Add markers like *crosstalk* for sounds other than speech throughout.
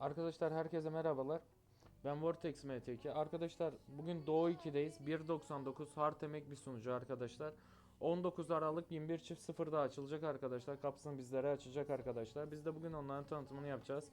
Arkadaşlar herkese merhabalar. Ben Vortex MTK. Arkadaşlar bugün Doğu 2'deyiz. 1.99 hard emek bir sunucu arkadaşlar. 19 Aralık 21 çift sıfırda açılacak arkadaşlar. Kapısını bizlere açacak arkadaşlar. Biz de bugün onların tanıtımını yapacağız.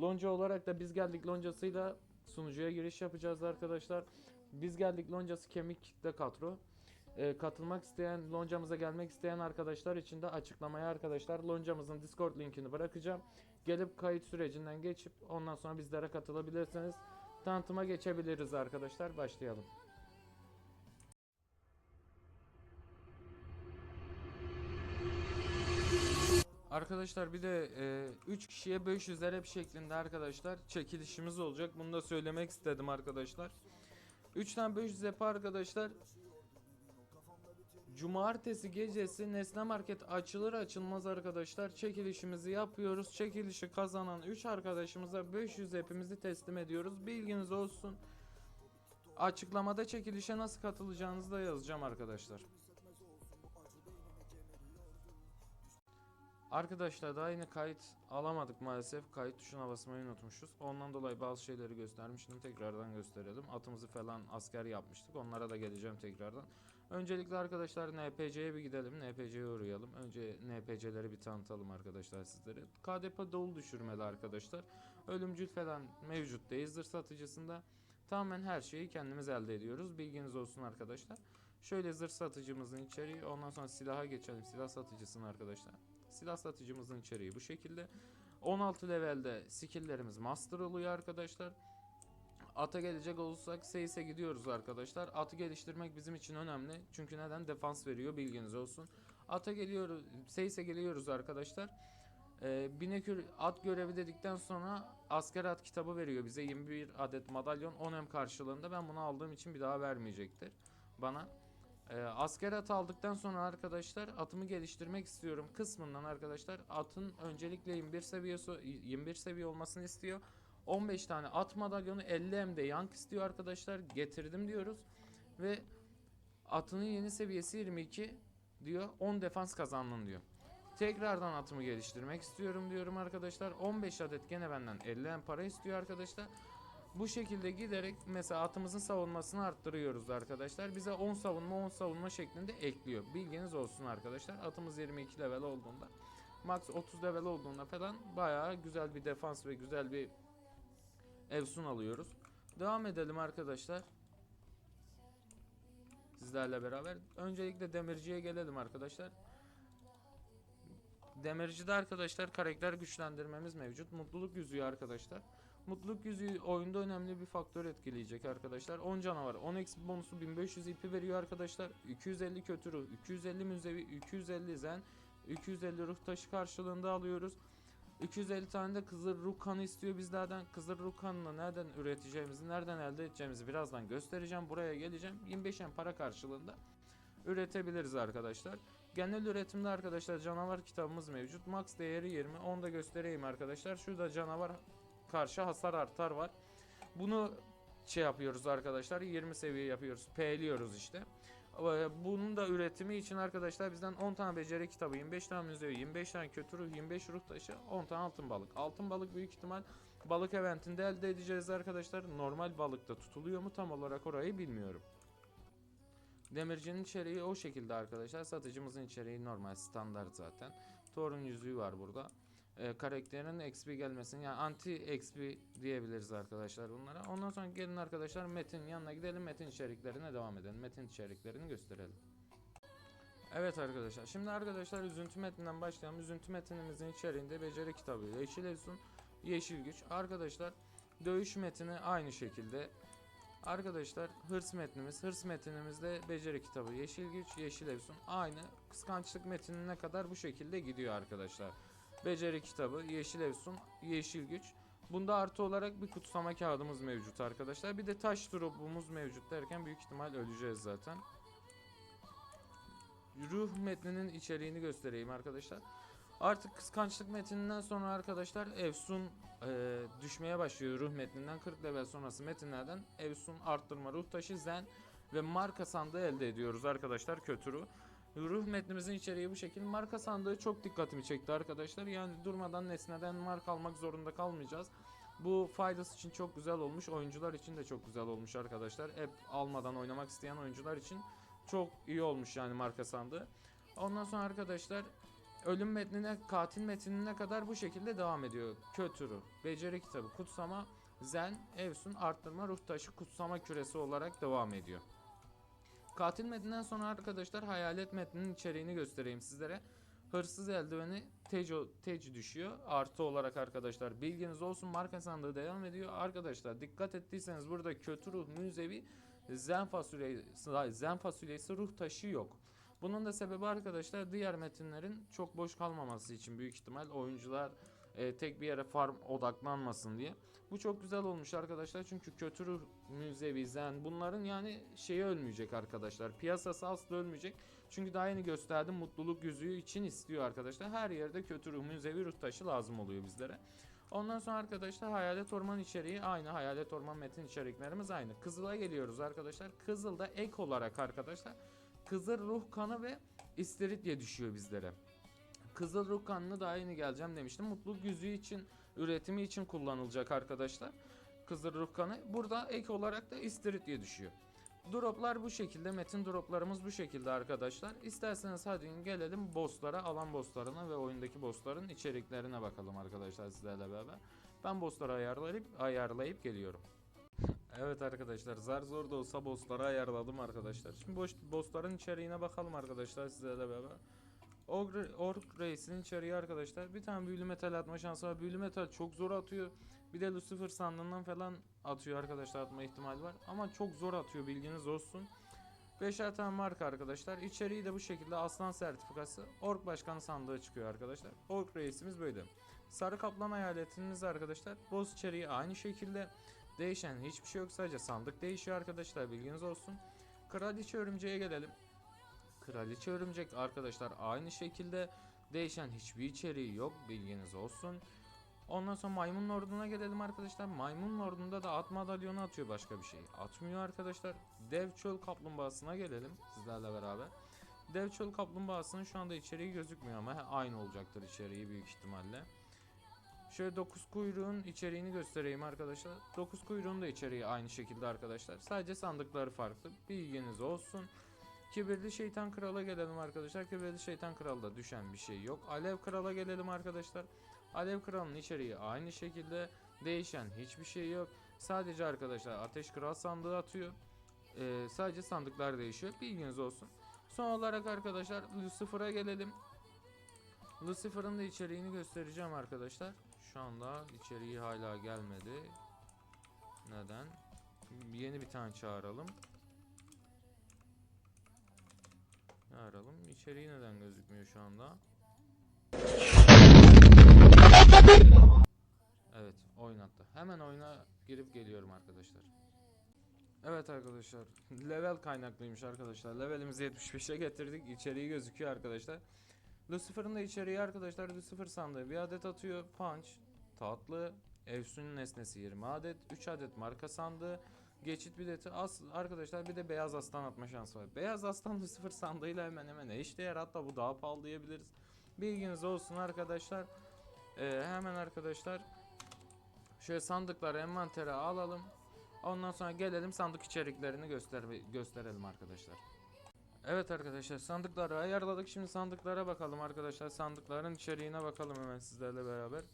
Lonca olarak da biz geldik loncasıyla sunucuya giriş yapacağız arkadaşlar. Biz geldik loncası kemik kitle kadro. Ee, katılmak isteyen, loncamıza gelmek isteyen arkadaşlar için de açıklamaya arkadaşlar loncamızın Discord linkini bırakacağım. Gelip kayıt sürecinden geçip ondan sonra bizlere katılabilirsiniz. Tanıtıma geçebiliriz arkadaşlar. Başlayalım. Arkadaşlar bir de 3 kişiye 500 rep şeklinde arkadaşlar çekilişimiz olacak. Bunu da söylemek istedim arkadaşlar. 3 tane 500 rep arkadaşlar Cumartesi gecesi Nesne Market açılır açılmaz arkadaşlar çekilişimizi yapıyoruz. Çekilişi kazanan 3 arkadaşımıza 500 hepimizi teslim ediyoruz. Bilginiz olsun. Açıklamada çekilişe nasıl katılacağınızı da yazacağım arkadaşlar. Arkadaşlar daha yine kayıt alamadık maalesef. Kayıt tuşuna basmayı unutmuşuz. Ondan dolayı bazı şeyleri göstermiştim. Tekrardan gösterelim. Atımızı falan asker yapmıştık. Onlara da geleceğim tekrardan. Öncelikle arkadaşlar NPC'ye bir gidelim. NPC'ye uğrayalım. Önce NPC'leri bir tanıtalım arkadaşlar sizlere. KDP dolu düşürmeli arkadaşlar. Ölümcül falan mevcut değil. Zırh satıcısında tamamen her şeyi kendimiz elde ediyoruz. Bilginiz olsun arkadaşlar. Şöyle zırh satıcımızın içeriği. Ondan sonra silaha geçelim. Silah satıcısının arkadaşlar. Silah satıcımızın içeriği bu şekilde. 16 levelde skill'lerimiz master oluyor arkadaşlar. Ata gelecek olursak Seyis'e gidiyoruz arkadaşlar. Atı geliştirmek bizim için önemli. Çünkü neden? Defans veriyor bilginiz olsun. Ata geliyoruz, Seyis'e geliyoruz arkadaşlar. Ee, Binekür at görevi dedikten sonra asker at kitabı veriyor bize 21 adet madalyon 10 em karşılığında. Ben bunu aldığım için bir daha vermeyecektir bana. Ee, asker at aldıktan sonra arkadaşlar atımı geliştirmek istiyorum kısmından arkadaşlar atın öncelikle 21 seviyesi 21 seviye olmasını istiyor. 15 tane at madalyonu 50 M'de yank istiyor arkadaşlar. Getirdim diyoruz. Ve atının yeni seviyesi 22 diyor. 10 defans kazandın diyor. Tekrardan atımı geliştirmek istiyorum diyorum arkadaşlar. 15 adet gene benden 50 M para istiyor arkadaşlar. Bu şekilde giderek mesela atımızın savunmasını arttırıyoruz arkadaşlar. Bize 10 savunma 10 savunma şeklinde ekliyor. Bilginiz olsun arkadaşlar. Atımız 22 level olduğunda max 30 level olduğunda falan bayağı güzel bir defans ve güzel bir Evsun alıyoruz. Devam edelim arkadaşlar. Sizlerle beraber. Öncelikle demirciye gelelim arkadaşlar. Demircide arkadaşlar karakter güçlendirmemiz mevcut. Mutluluk yüzüğü arkadaşlar. Mutluluk yüzüğü oyunda önemli bir faktör etkileyecek arkadaşlar. 10 canavar, 10 eksi bonusu 1500 ipi veriyor arkadaşlar. 250 kötü ruh, 250 müzevi, 250 zen, 250 ruh taşı karşılığında alıyoruz. 250 tane de kızıl ruh kanı istiyor bizlerden. Kızıl ruh nereden üreteceğimizi, nereden elde edeceğimizi birazdan göstereceğim. Buraya geleceğim. 25 en para karşılığında üretebiliriz arkadaşlar. Genel üretimde arkadaşlar canavar kitabımız mevcut. Max değeri 20. Onu da göstereyim arkadaşlar. Şurada canavar karşı hasar artar var. Bunu şey yapıyoruz arkadaşlar. 20 seviye yapıyoruz. P'liyoruz işte. Ee, Bunun da üretimi için arkadaşlar bizden 10 tane beceri kitabı, 25 tane müzevi, 25 tane kötü ruh, 25 ruh taşı, 10 tane altın balık. Altın balık büyük ihtimal balık eventinde elde edeceğiz arkadaşlar. Normal balıkta tutuluyor mu tam olarak orayı bilmiyorum. Demircinin içeriği o şekilde arkadaşlar. Satıcımızın içeriği normal standart zaten. Thor'un yüzüğü var burada. Ee, karakterin XP gelmesini yani anti XP diyebiliriz arkadaşlar bunlara. Ondan sonra gelin arkadaşlar Metin yanına gidelim. Metin içeriklerine devam edelim. Metin içeriklerini gösterelim. Evet arkadaşlar. Şimdi arkadaşlar üzüntü metninden başlayalım. Üzüntü metnimizin içeriğinde beceri kitabı, yeşil efsun, yeşil güç. Arkadaşlar dövüş metni aynı şekilde. Arkadaşlar hırs metnimiz, hırs metnimizde beceri kitabı, yeşil güç, yeşil efsun aynı. Kıskançlık metnine kadar bu şekilde gidiyor arkadaşlar. Beceri kitabı, yeşil efsun, yeşil güç. Bunda artı olarak bir kutsama kağıdımız mevcut arkadaşlar. Bir de taş drop'umuz mevcut derken büyük ihtimal öleceğiz zaten. Ruh metninin içeriğini göstereyim arkadaşlar. Artık kıskançlık metninden sonra arkadaşlar Efsun e, düşmeye başlıyor ruh metninden 40 level sonrası metinlerden Efsun arttırma ruh taşı zen ve marka sandığı elde ediyoruz arkadaşlar kötü ruh. Ruh metnimizin içeriği bu şekilde. Marka sandığı çok dikkatimi çekti arkadaşlar. Yani durmadan nesneden marka almak zorunda kalmayacağız. Bu faydası için çok güzel olmuş. Oyuncular için de çok güzel olmuş arkadaşlar. Hep almadan oynamak isteyen oyuncular için çok iyi olmuş yani marka sandığı. Ondan sonra arkadaşlar ölüm metnine, katil metnine kadar bu şekilde devam ediyor. Kötürü, beceri kitabı, kutsama, zen, evsun, arttırma, ruh taşı, kutsama küresi olarak devam ediyor. Katil metninden sonra arkadaşlar hayalet metninin içeriğini göstereyim sizlere. Hırsız eldiveni Teco, Teci düşüyor. Artı olarak arkadaşlar bilginiz olsun marka sandığı devam ediyor. Arkadaşlar dikkat ettiyseniz burada kötü ruh müzevi zen fasulyesi, zen fasulyesi ruh taşı yok. Bunun da sebebi arkadaşlar diğer metinlerin çok boş kalmaması için büyük ihtimal oyuncular e, tek bir yere farm odaklanmasın diye. Bu çok güzel olmuş arkadaşlar çünkü kötü ruh, müzevi, zen bunların yani şeyi ölmeyecek arkadaşlar. Piyasası asla ölmeyecek. Çünkü daha yeni gösterdim mutluluk yüzüğü için istiyor arkadaşlar. Her yerde kötü ruh, müzevi ruh taşı lazım oluyor bizlere. Ondan sonra arkadaşlar hayalet orman içeriği aynı. Hayalet orman metin içeriklerimiz aynı. Kızıl'a geliyoruz arkadaşlar. Kızıl'da ek olarak arkadaşlar Kızıl ruh kanı ve istiridye düşüyor bizlere. Kızıl ruh kanını daha yeni geleceğim demiştim. Mutluluk yüzüğü için üretimi için kullanılacak arkadaşlar. Kızıl ruh kanı. Burada ek olarak da istiridye düşüyor. Droplar bu şekilde. Metin droplarımız bu şekilde arkadaşlar. İsterseniz hadi gelelim bosslara, alan bosslarına ve oyundaki bossların içeriklerine bakalım arkadaşlar sizlerle beraber. Ben bossları ayarlayıp ayarlayıp geliyorum. *laughs* Evet arkadaşlar zar zor da olsa bossları ayarladım arkadaşlar. Şimdi boş, bossların içeriğine bakalım arkadaşlar sizlerle beraber. Org Reis'in içeriği arkadaşlar. Bir tane büyülü metal atma şansı var. Büyülü metal çok zor atıyor. Bir de Lucifer sandığından falan atıyor arkadaşlar atma ihtimali var. Ama çok zor atıyor bilginiz olsun. 5'er tane marka arkadaşlar. İçeriği de bu şekilde aslan sertifikası. Ork başkanı sandığı çıkıyor arkadaşlar. Ork reisimiz böyle. Sarı kaplan hayaletiniz arkadaşlar. Boss içeriği aynı şekilde. Değişen hiçbir şey yok sadece sandık değişiyor arkadaşlar bilginiz olsun. Kraliçe örümceğe gelelim. Kraliçe örümcek arkadaşlar aynı şekilde değişen hiçbir içeriği yok bilginiz olsun. Ondan sonra maymun orduna gelelim arkadaşlar. Maymun ordunda da at madalyonu atıyor başka bir şey. Atmıyor arkadaşlar. Dev çöl kaplumbağasına gelelim sizlerle beraber. Dev çöl kaplumbağasının şu anda içeriği gözükmüyor ama aynı olacaktır içeriği büyük ihtimalle. Şöyle 9 kuyruğun içeriğini göstereyim arkadaşlar. 9 kuyruğun da içeriği aynı şekilde arkadaşlar. Sadece sandıkları farklı. Bilginiz olsun. Kibirli şeytan krala gelelim arkadaşlar. Kibirli şeytan kralda düşen bir şey yok. Alev krala gelelim arkadaşlar. Alev kralının içeriği aynı şekilde. Değişen hiçbir şey yok. Sadece arkadaşlar ateş kral sandığı atıyor. Ee, sadece sandıklar değişiyor. Bilginiz olsun. Son olarak arkadaşlar Lucifer'a gelelim. Lucifer'ın da içeriğini göstereceğim arkadaşlar. Şu anda içeriği hala gelmedi. Neden? Yeni bir tane çağıralım. Çağıralım. İçeriği neden gözükmüyor şu anda? Evet, oynattı. Hemen oyuna girip geliyorum arkadaşlar. Evet arkadaşlar. *laughs* Level kaynaklıymış arkadaşlar. Levelimizi 75'e getirdik. İçeriği gözüküyor arkadaşlar. Lucifer'ın da içeriği arkadaşlar Lucifer sandığı bir adet atıyor. Punch, tatlı, Efsun'un nesnesi 20 adet, 3 adet marka sandığı, geçit bileti as arkadaşlar bir de beyaz aslan atma şansı var. Beyaz aslan Lucifer sandığıyla hemen hemen eşdeğer hatta bu daha pahalı diyebiliriz. Bilginiz olsun arkadaşlar. Ee, hemen arkadaşlar şöyle sandıkları envantere alalım. Ondan sonra gelelim sandık içeriklerini göster gösterelim arkadaşlar. Evet arkadaşlar sandıkları ayarladık. Şimdi sandıklara bakalım arkadaşlar. Sandıkların içeriğine bakalım hemen sizlerle beraber.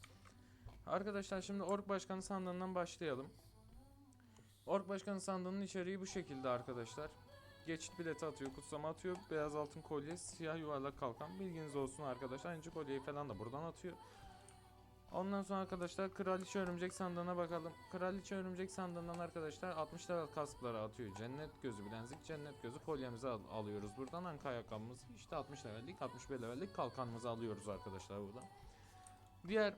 Arkadaşlar şimdi Ork Başkanı sandığından başlayalım. Ork Başkanı sandığının içeriği bu şekilde arkadaşlar. Geçit bileti atıyor, kutsama atıyor, beyaz altın kolye, siyah yuvarlak kalkan. Bilginiz olsun arkadaşlar. İnci kolyeyi falan da buradan atıyor. Ondan sonra arkadaşlar kraliçe örümcek sandığına bakalım. Kraliçe örümcek sandığından arkadaşlar 60 level kaskları atıyor. Cennet gözü bilenzik, cennet gözü kolyemizi al- alıyoruz buradan. Anka ayakkabımızı işte 60 levellik, 61 levellik kalkanımızı alıyoruz arkadaşlar buradan. Diğer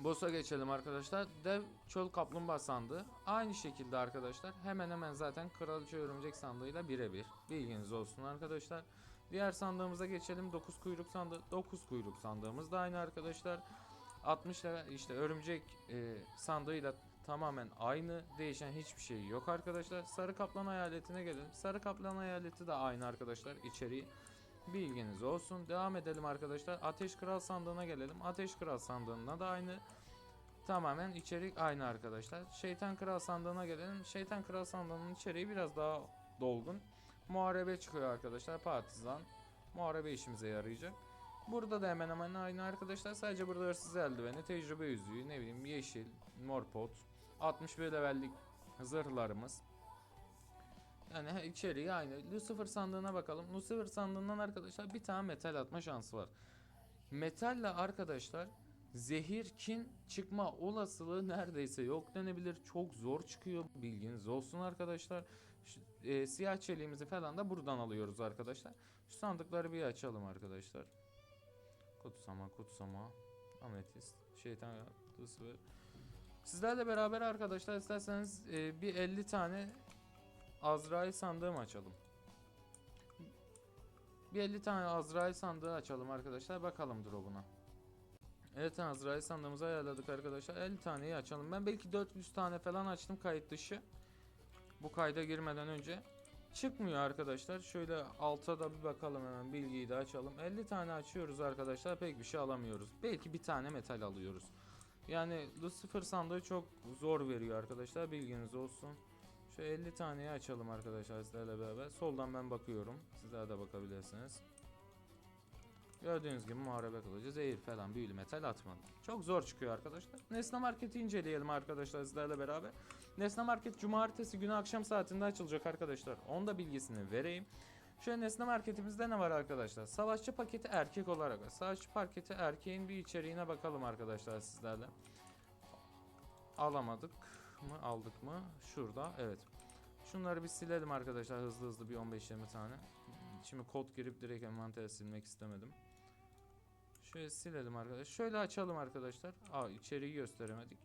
boss'a geçelim arkadaşlar. Dev çöl kaplumbağa sandığı. Aynı şekilde arkadaşlar. Hemen hemen zaten kraliçe örümcek sandığıyla birebir. Bilginiz olsun arkadaşlar. Diğer sandığımıza geçelim. 9 kuyruk sandığı. 9 kuyruk sandığımız da aynı arkadaşlar. 60 level işte örümcek e, sandığıyla tamamen aynı. Değişen hiçbir şey yok arkadaşlar. Sarı kaplan hayaletine gelelim. Sarı kaplan hayaleti de aynı arkadaşlar içeriği. Bilginiz olsun. Devam edelim arkadaşlar. Ateş Kral sandığına gelelim. Ateş Kral sandığına da aynı. Tamamen içerik aynı arkadaşlar. Şeytan Kral sandığına gelelim. Şeytan Kral sandığının içeriği biraz daha dolgun. Muharebe çıkıyor arkadaşlar. Partizan. Muharebe işimize yarayacak. Burada da hemen hemen aynı arkadaşlar. Sadece burada hırsız eldiveni, tecrübe yüzüğü, ne bileyim yeşil, mor pot, 61 levellik zırhlarımız. Yani içeriği aynı. Lucifer sandığına bakalım. Lucifer sandığından arkadaşlar bir tane metal atma şansı var. Metalle arkadaşlar zehir kin çıkma olasılığı neredeyse yok denebilir. Çok zor çıkıyor. Bilginiz olsun arkadaşlar. Şu, e, siyah çeliğimizi falan da buradan alıyoruz arkadaşlar. Şu sandıkları bir açalım arkadaşlar. Kutsama, kutsama, ametist, şeytan Lucifer. Sizlerle beraber arkadaşlar isterseniz e, bir 50 tane Azrail sandığı mı açalım? Bir 50 tane Azrail sandığı açalım arkadaşlar. Bakalım drop'una. Evet Azrail sandığımızı ayarladık arkadaşlar. 50 taneyi açalım. Ben belki 400 tane falan açtım kayıt dışı. Bu kayda girmeden önce. Çıkmıyor arkadaşlar. Şöyle alta da bir bakalım hemen bilgiyi de açalım. 50 tane açıyoruz arkadaşlar. Pek bir şey alamıyoruz. Belki bir tane metal alıyoruz. Yani Lucifer sandığı çok zor veriyor arkadaşlar. Bilginiz olsun. Şu 50 taneyi açalım arkadaşlar sizlerle beraber. Soldan ben bakıyorum. Sizler de bakabilirsiniz. Gördüğünüz gibi muharebe kılıcı, zehir falan büyülü metal atmadı. Çok zor çıkıyor arkadaşlar. Nesne Market'i inceleyelim arkadaşlar sizlerle beraber. Nesne Market cumartesi günü akşam saatinde açılacak arkadaşlar. Onun da bilgisini vereyim. Şöyle Nesne Market'imizde ne var arkadaşlar? Savaşçı paketi erkek olarak. Savaşçı paketi erkeğin bir içeriğine bakalım arkadaşlar sizlerle. Alamadık mı? Aldık mı? Şurada. Evet. Şunları bir silelim arkadaşlar hızlı hızlı bir 15-20 tane. Şimdi kod girip direkt envantere silmek istemedim. Şöyle silelim arkadaşlar. Şöyle açalım arkadaşlar. Aa içeriği gösteremedik.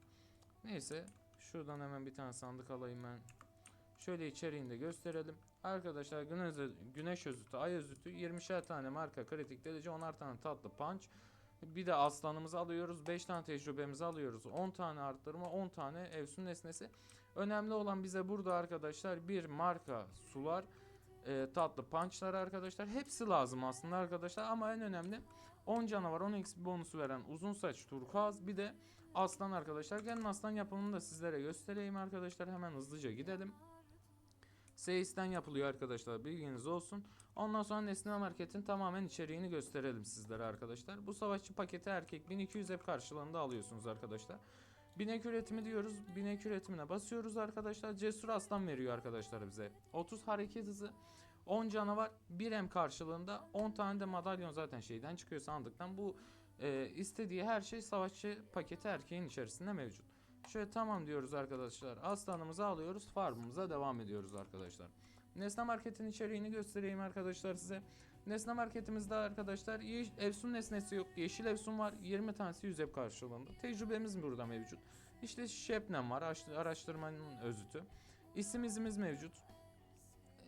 Neyse. Şuradan hemen bir tane sandık alayım ben. Şöyle içeriğini de gösterelim. Arkadaşlar güneş, güneş özütü, ay özütü 20'şer tane marka kritik delici 10'ar tane tatlı punch. Bir de aslanımızı alıyoruz. 5 tane tecrübemizi alıyoruz. 10 tane arttırma 10 tane evsun nesnesi. Önemli olan bize burada arkadaşlar bir marka sular e, tatlı punchlar arkadaşlar. Hepsi lazım aslında arkadaşlar ama en önemli 10 canavar 10 XP bonusu veren uzun saç turkuaz bir de aslan arkadaşlar. Gelin aslan yapımını da sizlere göstereyim arkadaşlar. Hemen hızlıca gidelim. Seyis'ten yapılıyor arkadaşlar bilginiz olsun. Ondan sonra Nesne Market'in tamamen içeriğini gösterelim sizlere arkadaşlar. Bu savaşçı paketi erkek 1200 ev karşılığında alıyorsunuz arkadaşlar. Binek üretimi diyoruz. Binek üretimine basıyoruz arkadaşlar. Cesur aslan veriyor arkadaşlar bize. 30 hareket hızı. 10 canavar 1 M karşılığında 10 tane de madalyon zaten şeyden çıkıyor sandıktan. Bu e, istediği her şey savaşçı paketi erkeğin içerisinde mevcut. Şöyle tamam diyoruz arkadaşlar. Aslanımızı alıyoruz. Farmımıza devam ediyoruz arkadaşlar. Nesne Market'in içeriğini göstereyim arkadaşlar size. Nesne Market'imizde arkadaşlar Efsun nesnesi yok. Yeşil Efsun var. 20 tanesi 100 ev karşılığında. Tecrübemiz burada mevcut. İşte Şebnem var. araş- Araştırmanın özütü. İsim izimiz mevcut.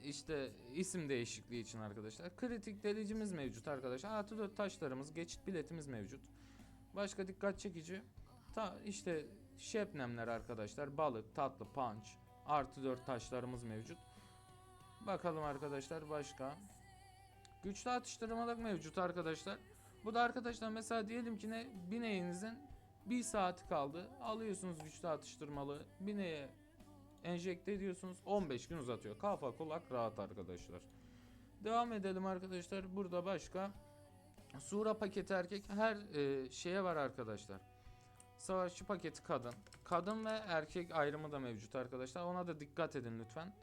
İşte isim değişikliği için arkadaşlar. Kritik delicimiz mevcut arkadaşlar. Artı 4 taşlarımız, geçit biletimiz mevcut. Başka dikkat çekici. Ta işte şebnemler arkadaşlar. Balık, tatlı, punch. Artı 4 taşlarımız mevcut. Bakalım arkadaşlar başka. Güçlü atıştırmalık mevcut arkadaşlar. Bu da arkadaşlar mesela diyelim ki ne bineğinizin bir saati kaldı. Alıyorsunuz güçlü atıştırmalı. Bineğe enjekte ediyorsunuz. 15 gün uzatıyor. Kafa kulak rahat arkadaşlar. Devam edelim arkadaşlar. Burada başka Sura paketi erkek her e, şeye var arkadaşlar. Savaşçı paketi kadın. Kadın ve erkek ayrımı da mevcut arkadaşlar. Ona da dikkat edin lütfen.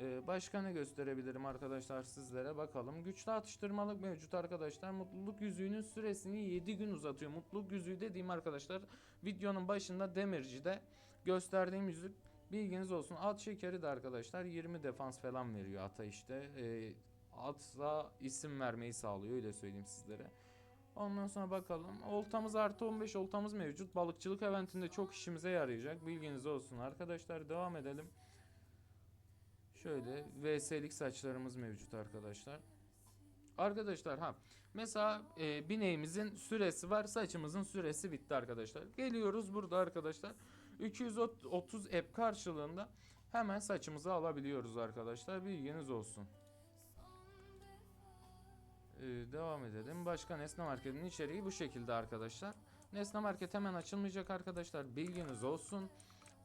Ee, başka ne gösterebilirim arkadaşlar sizlere bakalım. Güçlü atıştırmalık mevcut arkadaşlar. Mutluluk yüzüğünün süresini 7 gün uzatıyor. Mutluluk yüzüğü dediğim arkadaşlar videonun başında demircide gösterdiğim yüzük bilginiz olsun. At şekeri de arkadaşlar 20 defans falan veriyor ata işte. Ee, atsa isim vermeyi sağlıyor öyle söyleyeyim sizlere. Ondan sonra bakalım. Oltamız artı 15 oltamız mevcut. Balıkçılık eventinde çok işimize yarayacak. Bilginiz olsun arkadaşlar. Devam edelim. Şöyle VS'lik saçlarımız mevcut arkadaşlar. Arkadaşlar ha mesela e, bineğimizin süresi var saçımızın süresi bitti arkadaşlar. Geliyoruz burada arkadaşlar 230 ep karşılığında hemen saçımızı alabiliyoruz arkadaşlar bilginiz olsun. Ee, devam edelim. Başka nesne marketin içeriği bu şekilde arkadaşlar. Nesne Market hemen açılmayacak arkadaşlar. Bilginiz olsun.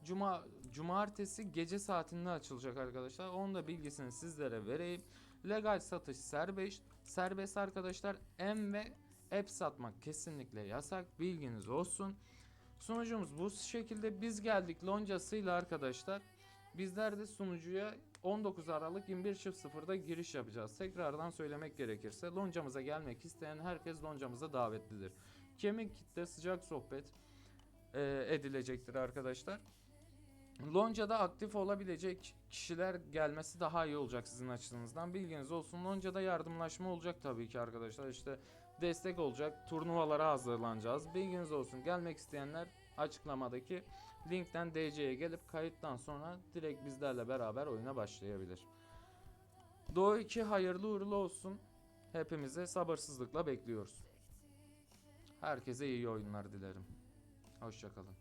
Cuma cumartesi gece saatinde açılacak arkadaşlar. Onun da bilgisini sizlere vereyim. Legal satış serbest. Serbest arkadaşlar. M ve app satmak kesinlikle yasak. Bilginiz olsun. Sunucumuz bu şekilde biz geldik loncasıyla arkadaşlar. Bizler de sunucuya 19 Aralık 21.00'da giriş yapacağız. Tekrardan söylemek gerekirse loncamıza gelmek isteyen herkes loncamıza davetlidir. Kemik kitle sıcak sohbet e, edilecektir arkadaşlar. Lonca'da aktif olabilecek kişiler gelmesi daha iyi olacak sizin açınızdan. Bilginiz olsun. Lonca'da yardımlaşma olacak tabii ki arkadaşlar. İşte destek olacak. Turnuvalara hazırlanacağız. Bilginiz olsun. Gelmek isteyenler açıklamadaki linkten DC'ye gelip kayıttan sonra direkt bizlerle beraber oyuna başlayabilir. Doğu 2 hayırlı uğurlu olsun. Hepimize sabırsızlıkla bekliyoruz. Herkese iyi oyunlar dilerim. Hoşçakalın.